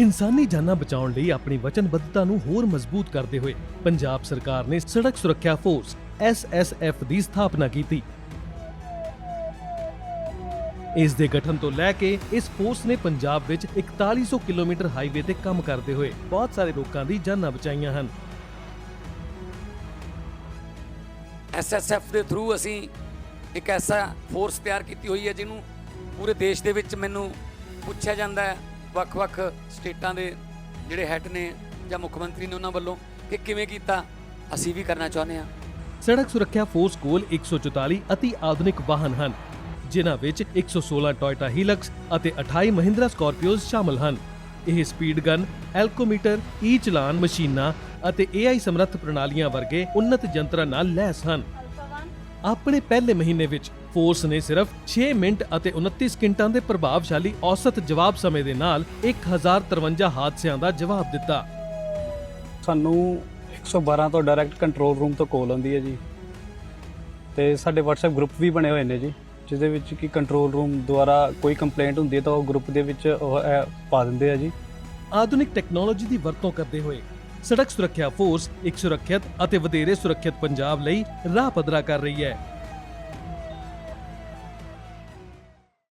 ਇਨਸਾਨੀ ਜਾਨਾਂ ਬਚਾਉਣ ਲਈ ਆਪਣੀ ਵਚਨਬੱਧਤਾ ਨੂੰ ਹੋਰ ਮਜ਼ਬੂਤ ਕਰਦੇ ਹੋਏ ਪੰਜਾਬ ਸਰਕਾਰ ਨੇ ਸੜਕ ਸੁਰੱਖਿਆ ਫੋਰਸ ਐਸਐਸਐਫ ਦੀ ਸਥਾਪਨਾ ਕੀਤੀ। ਇਸ ਦੇ ਗਠਨ ਤੋਂ ਲੈ ਕੇ ਇਸ ਫੋਰਸ ਨੇ ਪੰਜਾਬ ਵਿੱਚ 4100 ਕਿਲੋਮੀਟਰ ਹਾਈਵੇ ਤੇ ਕੰਮ ਕਰਦੇ ਹੋਏ ਬਹੁਤ ਸਾਰੇ ਲੋਕਾਂ ਦੀ ਜਾਨਾਂ ਬਚਾਈਆਂ ਹਨ। ਐਸਐਸਐਫ ਦੇ ਥਰੂ ਅਸੀਂ ਇੱਕ ਐਸਾ ਫੋਰਸ ਤਿਆਰ ਕੀਤੀ ਹੋਈ ਹੈ ਜਿਹਨੂੰ ਪੂਰੇ ਦੇਸ਼ ਦੇ ਵਿੱਚ ਮੈਨੂੰ ਪੁੱਛਿਆ ਜਾਂਦਾ ਹੈ। ਵੱਖ-ਵੱਖ ਸਟੇਟਾਂ ਦੇ ਜਿਹੜੇ ਹੈੱਡ ਨੇ ਜਾਂ ਮੁੱਖ ਮੰਤਰੀ ਨੇ ਉਹਨਾਂ ਵੱਲੋਂ ਕਿ ਕਿਵੇਂ ਕੀਤਾ, ਅਸੀਂ ਵੀ ਕਰਨਾ ਚਾਹੁੰਦੇ ਹਾਂ। ਸੜਕ ਸੁਰੱਖਿਆ ਫੋਰਸ ਕੋਲ 144 ਅਤੀ ਆਧੁਨਿਕ ਵਾਹਨ ਹਨ, ਜਿਨ੍ਹਾਂ ਵਿੱਚ 116 ਟੋਇਟਾ ਹੀਲਕਸ ਅਤੇ 28 ਮਹਿੰਦਰਾ ਸਕਾਰਪੀਓਜ਼ ਸ਼ਾਮਲ ਹਨ। ਇਹ ਸਪੀਡ ਗਨ, ਐਲਕੋਮੀਟਰ, ਈ ਚਲਾਨ ਮਸ਼ੀਨਾਂ ਅਤੇ AI ਸਮਰੱਥ ਪ੍ਰਣਾਲੀਆਂ ਵਰਗੇ ਉੱਨਤ ਯੰਤਰਾਂ ਨਾਲ ਲੈਸ ਹਨ। ਆਪਣੇ ਪਹਿਲੇ ਮਹੀਨੇ ਵਿੱਚ ਫੋਰਸ ਨੇ ਸਿਰਫ 6 ਮਿੰਟ ਅਤੇ 29 ਸਕਿੰਟਾਂ ਦੇ ਪ੍ਰਭਾਵਸ਼ਾਲੀ ਔਸਤ ਜਵਾਬ ਸਮੇਂ ਦੇ ਨਾਲ 1053 ਹਾਦਸਿਆਂ ਦਾ ਜਵਾਬ ਦਿੱਤਾ। ਸਾਨੂੰ 112 ਤੋਂ ਡਾਇਰੈਕਟ ਕੰਟਰੋਲ ਰੂਮ ਤੋਂ ਕਾਲ ਆਉਂਦੀ ਹੈ ਜੀ। ਤੇ ਸਾਡੇ WhatsApp ਗਰੁੱਪ ਵੀ ਬਣੇ ਹੋਏ ਨੇ ਜੀ ਜਿਸ ਦੇ ਵਿੱਚ ਕਿ ਕੰਟਰੋਲ ਰੂਮ ਦੁਆਰਾ ਕੋਈ ਕੰਪਲੇਂਟ ਹੁੰਦੀ ਹੈ ਤਾਂ ਉਹ ਗਰੁੱਪ ਦੇ ਵਿੱਚ ਪਾ ਦਿੰਦੇ ਆ ਜੀ। ਆਧੁਨਿਕ ਟੈਕਨੋਲੋਜੀ ਦੀ ਵਰਤੋਂ ਕਰਦੇ ਹੋਏ ਸੜਕ ਸੁਰੱਖਿਆ ਫੋਰਸ ਇੱਕ ਸੁਰੱਖਿਅਤ ਅਤੇ ਵਧੇਰੇ ਸੁਰੱਖਿਅਤ ਪੰਜਾਬ ਲਈ ਰਾਹ ਪੱਧਰਾ ਕਰ ਰਹੀ ਹੈ।